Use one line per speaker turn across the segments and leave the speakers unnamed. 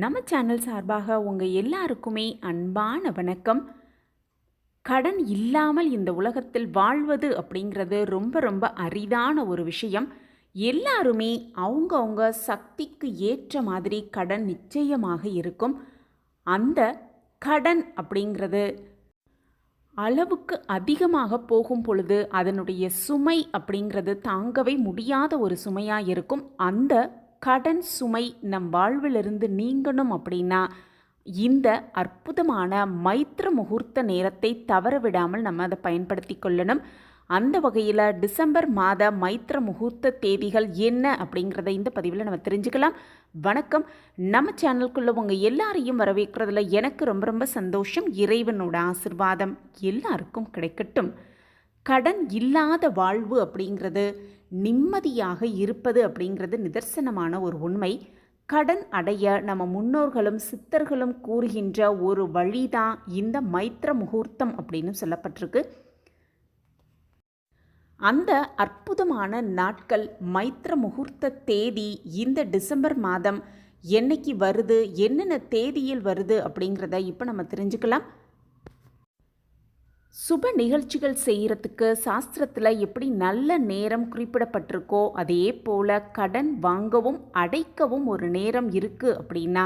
நம்ம சேனல் சார்பாக உங்கள் எல்லாருக்குமே அன்பான வணக்கம். கடன் இல்லாமல் இந்த உலகத்தில் வாழ்வது அப்படிங்கிறது ரொம்ப ரொம்ப அரிதான ஒரு விஷயம். எல்லாருமே அவங்கவுங்க சக்திக்கு ஏற்ற மாதிரி கடன் நிச்சயமாக இருக்கும். அந்த கடன் அப்படிங்கிறது அளவுக்கு அதிகமாக போகும் பொழுது அதனுடைய சுமை அப்படிங்கிறது தாங்கவே முடியாத ஒரு சுமையாக இருக்கும். அந்த கடன் சுமை நம் வாழ்விலிருந்து நீங்கணும் அப்படின்னா இந்த அற்புதமான மைத்திர முகூர்த்த நேரத்தை தவற விடாமல் நம்ம அதை பயன்படுத்தி கொள்ளணும். அந்த வகையில் டிசம்பர் மாத மைத்திர முகூர்த்த தேதிகள் என்ன அப்படிங்கிறத இந்த பதிவில் நம்ம தெரிஞ்சுக்கலாம். வணக்கம். நம்ம சேனலுக்குள்ள உங்கள் எல்லாரையும் வரவேற்கிறதுல எனக்கு ரொம்ப ரொம்ப சந்தோஷம். இறைவனோட ஆசிர்வாதம் எல்லாருக்கும் கிடைக்கட்டும். கடன் இல்லாத வாழ்வு அப்படிங்கிறது நிம்மதியாக இருப்பது அப்படிங்கிறது நிதர்சனமான ஒரு உண்மை. கடன் அடைய நம்ம முன்னோர்களும் சித்தர்களும் கூறுகின்ற ஒரு வழிதான் இந்த மைத்திர முகூர்த்தம் அப்படின்னு சொல்லப்பட்டிருக்கு. அந்த அற்புதமான நாட்கள் மைத்திர முகூர்த்த தேதி இந்த டிசம்பர் மாதம் என்னைக்கு வருது என்னென்ன தேதியில் வருது அப்படிங்கிறத இப்போ நம்ம தெரிஞ்சுக்கலாம். சுப நிகழ்ச்சிகள் செய்கிறதுக்கு சாஸ்திரத்தில் எப்படி நல்ல நேரம் குறிப்பிடப்பட்டிருக்கோ அதே போல் கடன் வாங்கவும் அடைக்கவும் ஒரு நேரம் இருக்குது அப்படின்னா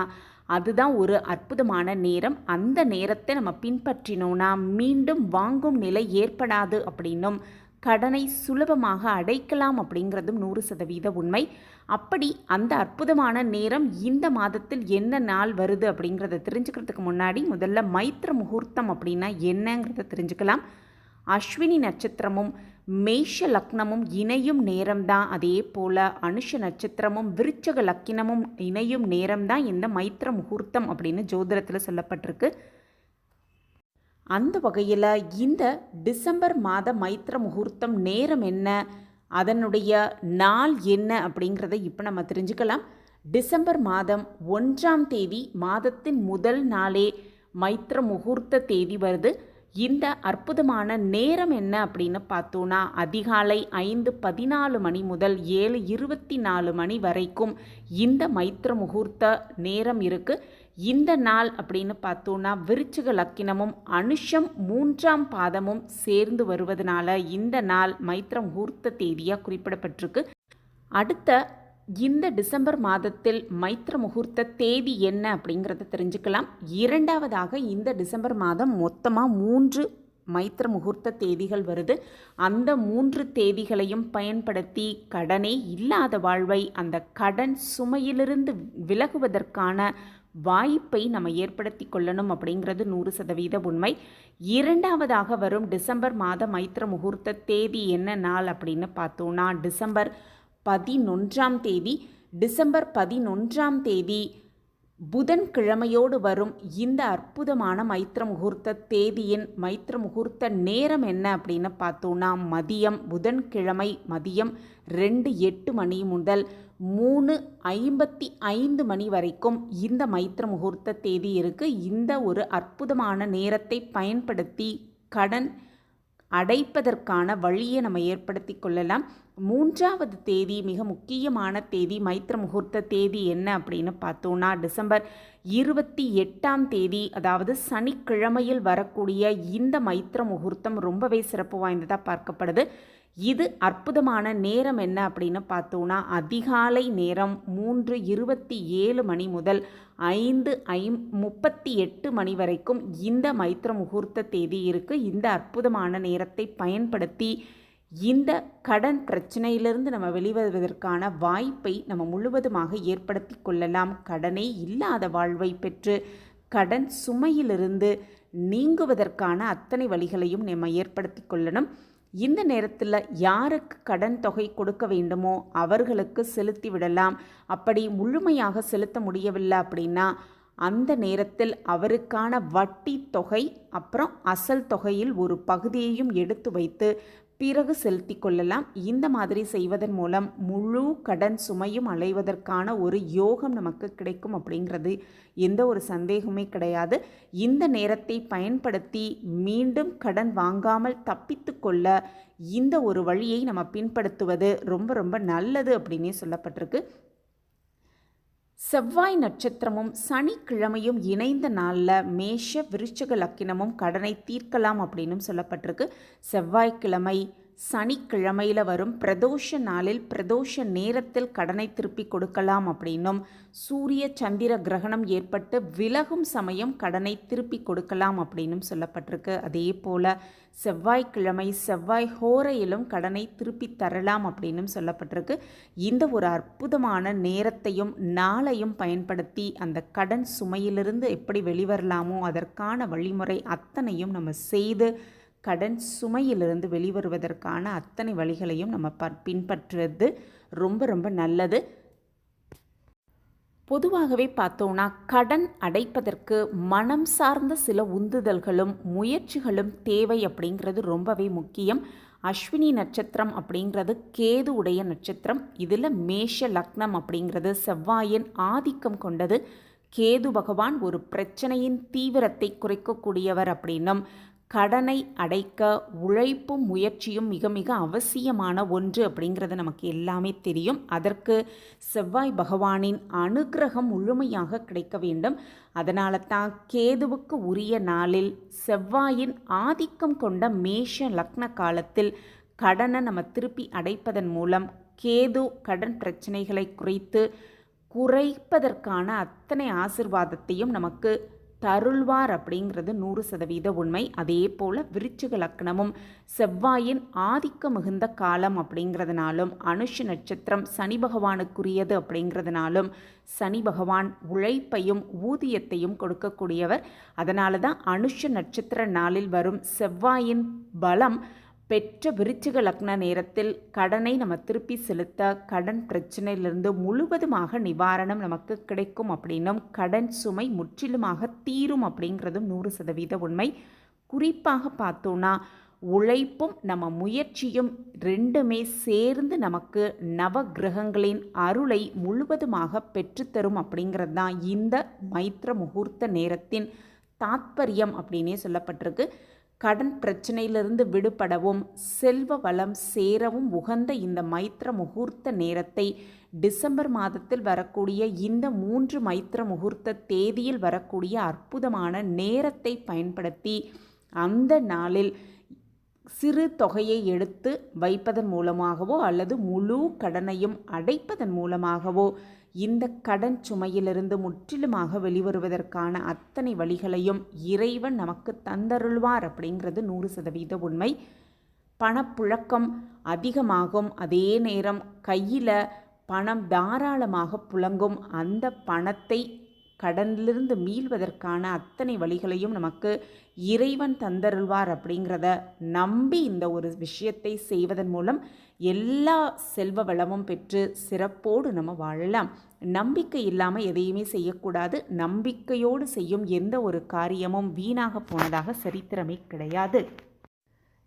அதுதான் ஒரு அற்புதமான நேரம். அந்த நேரத்தை நம்ம பின்பற்றினோன்னா மீண்டும் வாங்கும் நிலை ஏற்படாது அப்படின்னும் கடனை சுலபமாக அடைக்கலாம் அப்படிங்கிறதும் நூறு சதவீத உண்மை. அப்படி அந்த அற்புதமான நேரம் இந்த மாதத்தில் என்ன நாள் வருது அப்படிங்கிறத தெரிஞ்சுக்கிறதுக்கு முன்னாடி முதல்ல மைத்திர முகூர்த்தம் அப்படின்னா என்னங்கிறத தெரிஞ்சுக்கலாம். அஸ்வினி நட்சத்திரமும் மேஷ லக்னமும் இணையும் நேரம்தான். அதே போல் அனுஷ நட்சத்திரமும் விருச்சக லக்கினமும் இணையும் நேரம்தான் இந்த மைத்திர முகூர்த்தம் அப்படின்னு ஜோதிடத்தில் சொல்லப்பட்டிருக்கு. அந்த வகையில் இந்த டிசம்பர் மாத மைத்திர முகூர்த்தம் நேரம் என்ன? அதனுடைய நாள் என்ன? அப்படிங்கிறத இப்போ நம்ம தெரிஞ்சுக்கலாம். டிசம்பர் மாதம் ஒன்றாம் தேதி மாதத்தின் முதல் நாளே மைத்திர முகூர்த்த தேதி வருது. இந்த அற்புதமான நேரம் என்ன அப்படின்னு பார்த்தோன்னா அதிகாலை ஐந்து பதினாலு மணி முதல் ஏழு இருபத்தி நாலு மணி வரைக்கும் இந்த மைத்திர முகூர்த்த நேரம் இருக்குது இந்த நாள் அப்படின்னு பார்த்தோன்னா விருச்சிக லக்கினமும் அனுஷம் மூன்றாம் பாதமும் சேர்ந்து வருவதனால இந்த நாள் மைத்திர முகூர்த்த தேதியாக குறிப்பிடப்பட்டிருக்கு. அடுத்த இந்த டிசம்பர் மாதத்தில் மைத்திர முகூர்த்த தேதி என்ன அப்படிங்கிறத தெரிஞ்சுக்கலாம். இரண்டாவதாக இந்த டிசம்பர் மாதம் மொத்தமாக மூன்று மைத்திர முகூர்த்த தேதிகள் வருது. அந்த மூன்று தேதிகளையும் பயன்படுத்தி கடனே இல்லாத வாழ்வை அந்த கடன் சுமையிலிருந்து விலகுவதற்கான வாய்ப்பை நம்ம ஏற்படுத்தி கொள்ளணும் அப்படிங்கிறது நூறு சதவீத உண்மை. இரண்டாவதாக வரும் டிசம்பர் மாத மைத்திர முகூர்த்த தேதி என்ன நாள் அப்படின்னு பார்த்தோன்னா டிசம்பர் பதினொன்றாம் தேதி டிசம்பர் பதினொன்றாம் தேதி புதன் கிழமையோடு வரும் இந்த அற்புதமான மைத்திர முகூர்த்த தேதியின் மைத்திர முகூர்த்த நேரம் என்ன அப்படின்னு பார்த்தோன்னா மதியம் புதன்கிழமை மதியம் ரெண்டு எட்டு மணி முதல் மூணு ஐம்பத்தி ஐந்து மணி வரைக்கும் இந்த மைத்திர முகூர்த்த தேதி இருக்குது இந்த ஒரு அற்புதமான நேரத்தை பயன்படுத்தி கடன் அடைப்பதற்கான வழியை நம்ம ஏற்படுத்தி கொள்ளலாம். மூன்றாவது தேதி மிக முக்கியமான தேதி மைத்திர முகூர்த்த தேதி என்ன அப்படின்னு பார்த்தோன்னா டிசம்பர் இருபத்தி எட்டாம் தேதி அதாவது சனிக்கிழமையில் வரக்கூடிய இந்த மைத்திர முகூர்த்தம் ரொம்பவே சிறப்பு வாய்ந்ததாக பார்க்கப்படுது. இது அற்புதமான நேரம் என்ன அப்படின்னு பார்த்தோன்னா அதிகாலை நேரம் மூன்று இருபத்தி ஏழு மணி முதல் ஐந்து ஐ முப்பத்தி எட்டு மணி வரைக்கும் இந்த மைத்திர முகூர்த்த தேதி இருக்குது இந்த அற்புதமான நேரத்தை பயன்படுத்தி இந்த கடன் பிரச்சனையிலிருந்து நம்ம வெளிவருவதற்கான வாய்ப்பை நம்ம முழுவதுமாக ஏற்படுத்தி கொள்ளலாம். கடனே இல்லாத வாழ்வை பெற்று கடன் சுமையிலிருந்து நீங்குவதற்கான அத்தனை வழிகளையும் நம்ம ஏற்படுத்தி கொள்ளணும். இந்த நேரத்தில் யாருக்கு கடன் தொகை கொடுக்க வேண்டுமோ அவர்களுக்கு செலுத்தி விடலாம். அப்படி முழுமையாக செலுத்த முடியவில்லை அப்படின்னா அந்த நேரத்தில் அவருக்கான வட்டி தொகை அப்புறம் அசல் தொகையில் ஒரு பகுதியையும் எடுத்து வைத்து பிறகு செலுத்தி கொள்ளலாம். இந்த மாதிரி செய்வதன் மூலம் முழு கடன் சுமையும் அலைவதற்கான ஒரு யோகம் நமக்கு கிடைக்கும் அப்படிங்கிறது எந்த ஒரு சந்தேகமே கிடையாது. இந்த நேரத்தை பயன்படுத்தி மீண்டும் கடன் வாங்காமல் தப்பித்து கொள்ள இந்த ஒரு வழியை நம்ம பின்படுத்துவது ரொம்ப ரொம்ப நல்லது அப்படின்னே சொல்லப்பட்டிருக்கு. செவ்வாய் நட்சத்திரமும் சனிக்கிழமையும் இணைந்த நாளில் மேஷ விருச்சக லக்கினமும் கடனை தீர்க்கலாம் அப்படின்னும் சொல்லப்பட்டிருக்கு. செவ்வாய்க்கிழமை சனிக்கிழமையில் வரும் பிரதோஷ நாளில் பிரதோஷ நேரத்தில் கடனை திருப்பி கொடுக்கலாம் அப்படின்னும் சூரிய சந்திர கிரகணம் ஏற்பட்டு விலகும் சமயம் கடனை திருப்பி கொடுக்கலாம் அப்படின்னும் சொல்லப்பட்டிருக்கு. அதே போல் செவ்வாய்க்கிழமை செவ்வாய் ஹோரையிலும் கடனை திருப்பி தரலாம் அப்படின்னும் சொல்லப்பட்டிருக்கு. இந்த ஒரு அற்புதமான நேரத்தையும் நாளையும் பயன்படுத்தி அந்த கடன் சுமையிலிருந்து எப்படி வெளிவரலாமோ அதற்கான வழிமுறை அத்தனையும் நம்ம செய்து கடன் சுமையிலிருந்து வெளிவருவதற்கான அத்தனை வழிகளையும் நம்ம ப பின்பற்றுவது ரொம்ப ரொம்ப நல்லது. பொதுவாகவே பார்த்தோன்னா கடன் அடைப்பதற்கு மனம் சார்ந்த சில உந்துதல்களும் முயற்சிகளும் தேவை அப்படிங்கிறது ரொம்பவே முக்கியம். அஸ்வினி நட்சத்திரம் அப்படிங்கிறது கேது உடைய நட்சத்திரம். இதில் மேஷ லக்னம் அப்படிங்கிறது செவ்வாயின் ஆதிக்கம் கொண்டது. கேது பகவான் ஒரு பிரச்சனையின் தீவிரத்தை குறைக்கக்கூடியவர் அப்படின்னும் கடனை அடைக்க உழைப்பும் முயற்சியும் மிக மிக அவசியமான ஒன்று அப்படிங்கிறது நமக்கு எல்லாமே தெரியும். அதற்கு செவ்வாய் பகவானின் அனுகிரகம் முழுமையாக கிடைக்க வேண்டும். அதனால தான் கேதுவுக்கு உரிய நாளில் செவ்வாயின் ஆதிக்கம் கொண்ட மேஷ லக்ன காலத்தில் கடனை நம்ம திருப்பி அடைப்பதன் மூலம் கேது கடன் பிரச்சனைகளை குறைத்து குறைப்பதற்கான அத்தனை ஆசிர்வாதத்தையும் நமக்கு தருள்வார் அப்படிங்கிறது நூறு சதவீத உண்மை. அதே போல் விருச்சிக லக்னமும் செவ்வாயின் ஆதிக்க மிகுந்த காலம் அப்படிங்கிறதுனாலும் அனுஷ நட்சத்திரம் சனி பகவானுக்குரியது அப்படிங்கிறதுனாலும் சனி பகவான் உழைப்பையும் ஊதியத்தையும் கொடுக்கக்கூடியவர். அதனால தான் அனுஷ நட்சத்திர நாளில் வரும் செவ்வாயின் பலம் பெற்ற விருச்சிக லக்ன நேரத்தில் கடனை நம்ம திருப்பி செலுத்த கடன் பிரச்சனையிலிருந்து முழுவதுமாக நிவாரணம் நமக்கு கிடைக்கும் அப்படின்னும் கடன் சுமை முற்றிலுமாக தீரும் அப்படிங்கிறதும் நூறு சதவீத உண்மை. குறிப்பாக பார்த்தோன்னா உழைப்பும் நம்ம முயற்சியும் ரெண்டுமே சேர்ந்து நமக்கு நவ கிரகங்களின் அருளை முழுவதுமாக பெற்றுத்தரும் அப்படிங்கிறது தான் இந்த மைத்ர முகூர்த்த நேரத்தின் தாத்பரியம் அப்படின்னே சொல்லப்பட்டிருக்கு. கடன் பிரச்சனையிலிருந்து விடுபடவும் செல்வ வளம் சேரவும் உகந்த இந்த மைத்திர முகூர்த்த நேரத்தை டிசம்பர் மாதத்தில் வரக்கூடிய இந்த மூன்று மைத்திர முகூர்த்த தேதியில் வரக்கூடிய அற்புதமான நேரத்தை பயன்படுத்தி அந்த நாளில் சிறு தொகையை எடுத்து வைப்பதன் மூலமாகவோ அல்லது முழு கடனையும் அடைப்பதன் மூலமாகவோ இந்த கடன் சுமையிலிருந்து முற்றிலுமாக வெளிவருவதற்கான அத்தனை வழிகளையும் இறைவன் நமக்கு தந்தருள்வார் அப்படிங்கிறது நூறு சதவீத உண்மை. பணப்புழக்கம் அதிகமாகும். அதே நேரம் கையில் பணம் தாராளமாக புழங்கும். அந்த பணத்தை கடனிலிருந்து மீள்வதற்கான அத்தனை வழிகளையும் நமக்கு இறைவன் தந்தருள்வார் அப்படிங்கிறத நம்பி இந்த ஒரு விஷயத்தை செய்வதன் மூலம் எல்லா செல்வ வளமும் பெற்று சிறப்போடு நம்ம வாழலாம். நம்பிக்கை இல்லாமல் எதையுமே செய்யக்கூடாது. நம்பிக்கையோடு செய்யும் எந்த ஒரு காரியமும் வீணாக போனதாக சரித்திரமே கிடையாது.